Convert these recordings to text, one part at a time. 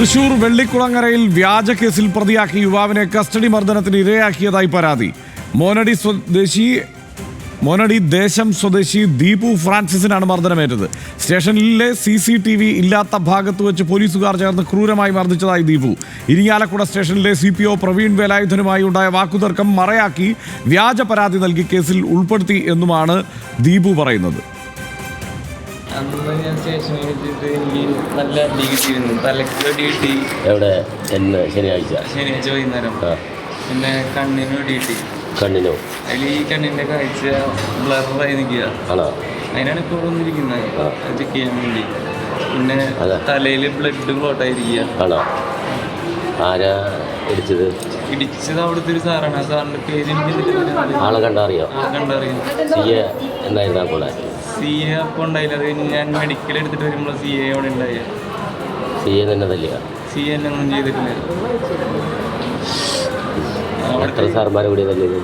തൃശൂർ വെള്ളിക്കുളങ്ങരയിൽ വ്യാജ കേസിൽ പ്രതിയാക്കി യുവാവിനെ കസ്റ്റഡി മർദ്ദനത്തിന് ഇരയാക്കിയതായി പരാതി. മോനടി സ്വദേശി മോനടി ദേശം സ്വദേശി ദീപു ഫ്രാൻസിസിനാണ് മർദ്ദനമേറ്റത്. സ്റ്റേഷനിലെ സി സി ടി വി ഇല്ലാത്ത ഭാഗത്ത് വെച്ച് പോലീസുകാർ ചേർന്ന് ക്രൂരമായി മർദ്ദിച്ചതായി ദീപു. ഇരിങ്ങാലക്കുട സ്റ്റേഷനിലെ സി പി ഒ പ്രവീൺ വേലായുധനുമായി ഉണ്ടായ വാക്കുതർക്കം മറയാക്കി വ്യാജ പരാതി നൽകി കേസിൽ ഉൾപ്പെടുത്തി എന്നുമാണ് ദീപു പറയുന്നത്. അന്ന് ഞാൻ സ്റ്റേഷനിൽ വെച്ചിട്ട് എനിക്ക് നല്ല അടി കിട്ടിയിരുന്നു തലക്ക് അടി കിട്ടി എവിടെ? എന്ന് ശനിയാഴ്ച. ശനിയാഴ്ച വൈകുന്നേരം. പിന്നെ കണ്ണിന് അടി കിട്ടി കണ്ണിനോ? അതിൽ ഈ കണ്ണിന്റെ കാഴ്ച ബ്ലറായി നിൽക്കുക. ആണോ? അതിനാണ് ഇപ്പോൾ വന്നിരിക്കുന്നത്. ചെക്ക് ചെയ്യാൻ വേണ്ടി. പിന്നെ തലയിൽ ബ്ലഡ് ക്ലോട്ടായിരിക്കുക ആണോ? ആരാ ഇടിച്ചത്? ഇടിച്ചത് അവിടുത്തെ ഒരു സാറാണ്. ആ സാറിന്റെ പേര് എനിക്ക് ആളെ കണ്ടറിയോ? ആ കണ്ടറിയാം. എന്തായിരുന്നു ആ കൂടെ സി എ അപ്പോൾ ഉണ്ടായില്ല. അത് കഴിഞ്ഞ് ഞാൻ മെഡിക്കൽ എടുത്തിട്ട് വരുമ്പോൾ സി എ അവിടെ ഉണ്ടായ സി എ തന്നെ തല്ലിയ? സി എ തന്നെ ഒന്നും ചെയ്തിട്ടില്ല. എത്ര സാർമാരെ കൂടി തല്ലിയത്?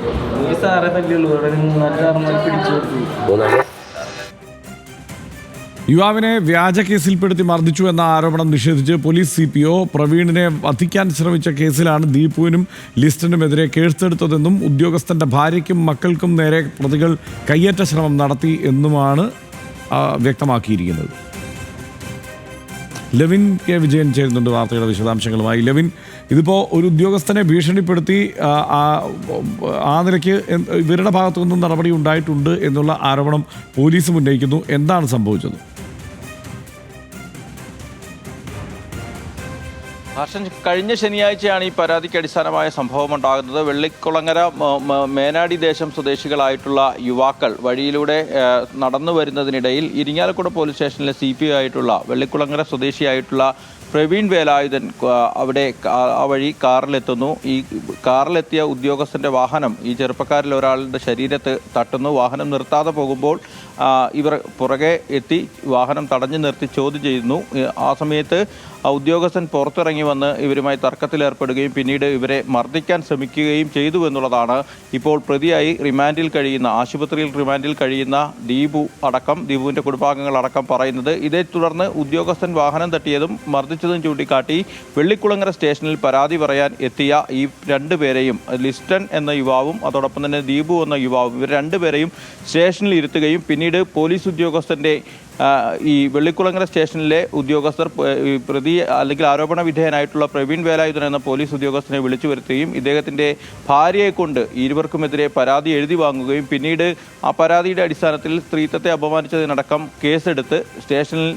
ഈ സാറെ തല്ലിയുള്ളൂ. അവിടെ ഒരു മൂന്നാൽ സാറന്മാർ പിടിച്ചു കൊടുത്തു. മൂന്നാൽ? യുവാവിനെ വ്യാജ കേസിൽപ്പെടുത്തി മർദ്ദിച്ചു എന്ന ആരോപണം നിഷേധിച്ച് പോലീസ് സി പി ഒ പ്രവീണിനെ വധിക്കാൻ ശ്രമിച്ച കേസിലാണ് ദീപുവിനും ലിസ്റ്റിനുമെതിരെ കേസെടുത്തതെന്നും ഉദ്യോഗസ്ഥന്റെ ഭാര്യയ്ക്കും മക്കൾക്കും നേരെ പ്രതികൾ കയ്യേറ്റ ശ്രമം നടത്തി എന്നുമാണ് വ്യക്തമാക്കിയിരിക്കുന്നത്. Levin K. വിജയൻ ചേരുന്നുണ്ട് വാർത്തയുടെ വിശദാംശങ്ങളുമായി. ലെവിൻ ഇതിപ്പോൾ ഒരു ഉദ്യോഗസ്ഥനെ ഭീഷണിപ്പെടുത്തി ആ, നിലയ്ക്ക് ഇവരുടെ ഇവരുടെ ഭാഗത്തുനിന്നും നടപടി ഉണ്ടായിട്ടുണ്ട് എന്നുള്ള ആരോപണം പോലീസും ഉന്നയിക്കുന്നു. എന്താണ് സംഭവിച്ചത്? ഹർഷൻ കഴിഞ്ഞ ശനിയാഴ്ചയാണ് ഈ പരാതിക്ക് അടിസ്ഥാനമായ സംഭവം ഉണ്ടാകുന്നത് വെള്ളിക്കുളങ്ങര മേനാടി ദേശം സ്വദേശികളായിട്ടുള്ള യുവാക്കൾ വഴിയിലൂടെ നടന്നു വരുന്നതിനിടയിൽ ഇരിങ്ങാലക്കുട പോലീസ് സ്റ്റേഷനിലെ സി പി ആയിട്ടുള്ള വെള്ളിക്കുളങ്ങര സ്വദേശിയായിട്ടുള്ള പ്രവീൺ വേലായുധൻ അവിടെ ആ വഴി കാറിലെത്തുന്നു. ഈ കാറിലെത്തിയ ഉദ്യോഗസ്ഥന്റെ വാഹനം ഈ ചെറുപ്പക്കാരിൽ ഒരാളുടെ ശരീരത്ത് തട്ടുന്നു. വാഹനം നിർത്താതെ പോകുമ്പോൾ ഇവർ പുറകെ എത്തി വാഹനം തടഞ്ഞു നിർത്തി ചോദ്യം ചെയ്യുന്നു. ആ സമയത്ത് ഉദ്യോഗസ്ഥൻ പുറത്തിറങ്ങി വന്ന് ഇവരുമായി തർക്കത്തിലേർപ്പെടുകയും പിന്നീട് ഇവരെ മർദ്ദിക്കാൻ ശ്രമിക്കുകയും ചെയ്തു എന്നുള്ളതാണ് ഇപ്പോൾ പ്രതിയായി റിമാൻഡിൽ കഴിയുന്ന ആശുപത്രിയിൽ റിമാൻഡിൽ കഴിയുന്ന ദീപു അടക്കം ദീപുവിന്റെ കുടുംബാംഗങ്ങൾ അടക്കം പറയുന്നത്. ഇതേ തുടർന്ന് ഉദ്യോഗസ്ഥൻ വാഹനം തട്ടിയതും മർദ്ദിച്ചതും ചൂണ്ടിക്കാട്ടി വെള്ളിക്കുളങ്ങര സ്റ്റേഷനിൽ പരാതി പറയാൻ എത്തിയ ഈ രണ്ടുപേരെയും ലിസ്റ്റൺ എന്ന യുവാവും അതോടൊപ്പം തന്നെ ദീപു എന്ന യുവാവും ഇവർ രണ്ടുപേരെയും സ്റ്റേഷനിൽ ഇരുത്തുകയും പിന്നീട് പോലീസ് ഉദ്യോഗസ്ഥന്റെ ഈ വെള്ളിക്കുളങ്ങര സ്റ്റേഷനിലെ ഉദ്യോഗസ്ഥർ പ്രതി അല്ലെങ്കിൽ ആരോപണ വിധേയനായിട്ടുള്ള പ്രവീൺ വേലായുധൻ എന്ന പോലീസ് ഉദ്യോഗസ്ഥനെ വിളിച്ചു വരുത്തുകയും ഇദ്ദേഹത്തിന്റെ ഭാര്യയെ കൊണ്ട് ഇരുവർക്കുമെതിരെ പരാതി എഴുതി വാങ്ങുകയും പിന്നീട് ആ പരാതിയുടെ അടിസ്ഥാനത്തിൽ സ്ത്രീത്വത്തെ അപമാനിച്ചതിനടക്കം കേസെടുത്ത് സ്റ്റേഷനിൽ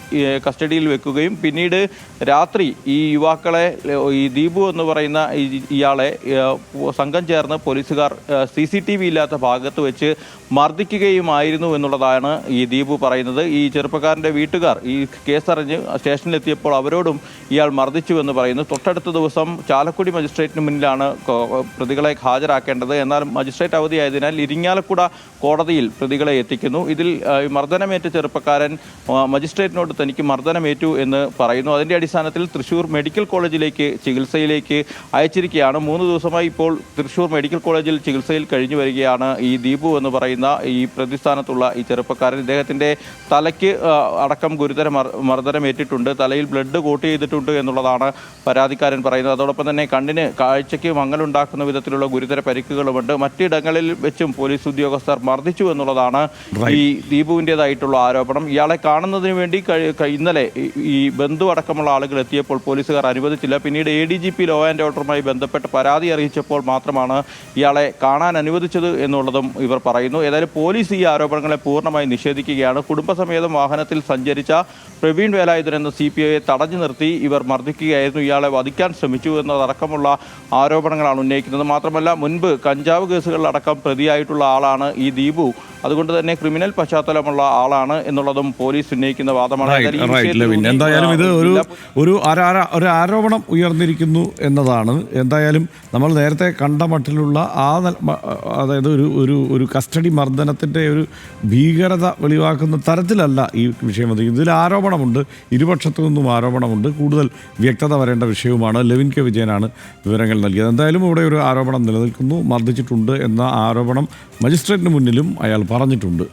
കസ്റ്റഡിയിൽ വെക്കുകയും പിന്നീട് രാത്രി ഈ യുവാക്കളെ ഈ ദീപു എന്ന് പറയുന്ന ഇയാളെ സംഘം ചേർന്ന് പോലീസുകാർ സി ഇല്ലാത്ത ഭാഗത്ത് വെച്ച് മർദ്ദിക്കുകയുമായിരുന്നു എന്നുള്ളതാണ് ഈ ദീപു പറയുന്നത്. ഈ ചെറുപ്പക്കാരന്റെ വീട്ടുകാർ ഈ കേസറിഞ്ഞ് സ്റ്റേഷനിലെത്തിയപ്പോൾ അവരോടും ഇയാൾ മർദ്ദിച്ചു എന്ന് പറയുന്നു. തൊട്ടടുത്ത ദിവസം ചാലക്കുടി മജിസ്ട്രേറ്റിന് മുന്നിലാണ് പ്രതികളെ ഹാജരാക്കേണ്ടത്. എന്നാൽ മജിസ്ട്രേറ്റ് അവധിയായതിനാൽ ഇരിങ്ങാലക്കുട കോടതിയിൽ പ്രതികളെ എത്തിക്കുന്നു. ഇതിൽ മർദ്ദനമേറ്റ ചെറുപ്പക്കാരൻ മജിസ്ട്രേറ്റിനോട് തനിക്ക് മർദ്ദനമേറ്റു എന്ന് പറയുന്നു. അതിന്റെ അടിസ്ഥാനത്തിൽ തൃശ്ശൂർ മെഡിക്കൽ കോളേജിലേക്ക് ചികിത്സയിലേക്ക് അയച്ചിരിക്കുകയാണ്. മൂന്ന് ദിവസമായി ഇപ്പോൾ തൃശ്ശൂർ മെഡിക്കൽ കോളേജിൽ ചികിത്സയിൽ കഴിഞ്ഞു വരികയാണ് ഈ ദീപു എന്ന് പറയുന്ന ഈ പ്രതിസ്ഥാനത്തുള്ള ഈ ചെറുപ്പക്കാരൻ ഇദ്ദേഹത്തിന്റെ തലയ്ക്ക് അടക്കം ഗുരുതര മർ- മർദ്ദനമേറ്റിട്ടുണ്ട് തലയിൽ ബ്ലഡ് കോട്ട് ചെയ്തിട്ടുണ്ട് എന്നുള്ളതാണ് പരാതിക്കാരൻ പറയുന്നത്. അതോടൊപ്പം തന്നെ കണ്ണിന് കാഴ്ചയ്ക്ക് മങ്ങലുണ്ടാക്കുന്ന വിധത്തിലുള്ള ഗുരുതര പരിക്കുകളുമുണ്ട്. മറ്റിടങ്ങളിൽ വെച്ചും പോലീസ് ഉദ്യോഗസ്ഥർ മർദ്ദിച്ചു എന്നുള്ളതാണ് ഈ ദീപുവിന്റെതായിട്ടുള്ള ആരോപണം. ഇയാളെ കാണുന്നതിന് വേണ്ടി ഇന്നലെ ഈ- ഈ ബന്ധു അടക്കമുള്ള ആളുകൾ എത്തിയപ്പോൾ പോലീസുകാർ അനുവദിച്ചില്ല. പിന്നീട് A D G P law and ഓർഡറുമായി ബന്ധപ്പെട്ട് പരാതി അറിയിച്ചപ്പോൾ മാത്രമാണ് ഇയാളെ കാണാൻ അനുവദിച്ചത് എന്നുള്ളതും ഇവർ പറയുന്നു. ഏതായാലും പോലീസ് ഈ ആരോപണങ്ങളെ പൂർണമായി നിഷേധിക്കുകയാണ്. കുടുംബസമേതം വാഹനത്തിൽ സഞ്ചരിച്ച പ്രവീൺ വേലായുധൻ എന്ന സി പി ഐയെ തടഞ്ഞു നിർത്തി ഇവർ മർദ്ദിക്കുകയായിരുന്നു. ഇയാളെ വധിക്കാൻ ശ്രമിച്ചു എന്നതടക്കമുള്ള ആരോപണങ്ങളാണ് ഉന്നയിക്കുന്നത്. മാത്രമല്ല മുൻപ് കഞ്ചാവ് കേസുകളിലടക്കം പ്രതിയായിട്ടുള്ള ആളാണ് ഈ ദീപു. അതുകൊണ്ട് തന്നെ ക്രിമിനൽ പശ്ചാത്തലമുള്ള ആളാണ് എന്നുള്ളതും പോലീസ് ഉന്നയിക്കുന്ന വാദമാണ്. എന്തായാലും ഇത് ഒരു ഒരു ഒരു ആരോപണം ഉയർന്നിരിക്കുന്നു എന്നതാണ്. എന്തായാലും നമ്മൾ നേരത്തെ കണ്ട മട്ടിലുള്ള ആ അതായത് ഒരു ഒരു ഒരു കസ്റ്റഡി മർദ്ദനത്തിന്റെ ഒരു ഭീകരത വെളിവാക്കുന്ന തരത്തിലല്ല ഈ വിഷയം വന്നിരിക്കുന്നത്. ഇതിൽ ആരോപണമുണ്ട് ഇരുപക്ഷത്തു നിന്നും ആരോപണമുണ്ട്. കൂടുതൽ വ്യക്തത വരേണ്ട വിഷയവുമാണ്. ലെവിൻ കെ വിജയനാണ് വിവരങ്ങൾ നൽകിയത്. എന്തായാലും ഇവിടെ ഒരു ആരോപണം നിലനിൽക്കുന്നു മർദ്ദിച്ചിട്ടുണ്ട് എന്ന ആരോപണം മജിസ്ട്രേറ്റിന് മുന്നിലും അയാൾ പറഞ്ഞിട്ടുണ്ട്.